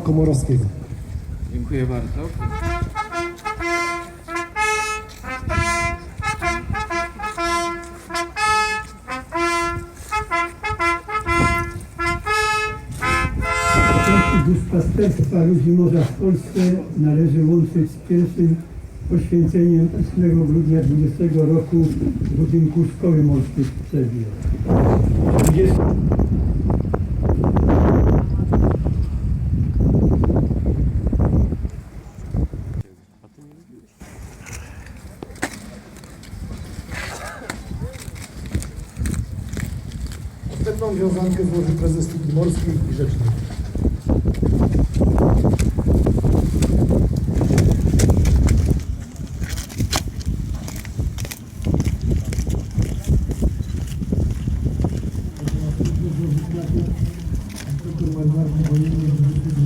Komorowskiego. Dziękuję bardzo. Początki duszpasterstwa ludzi morza w Polsce należy łączyć z pierwszym poświęceniem 8 grudnia 20 roku w budynku Szkoły Morskiej w Trzewie. 20 Następną wiązankę złoży prezes Studii Morskiej i Rzecznik. Doktor Marmarki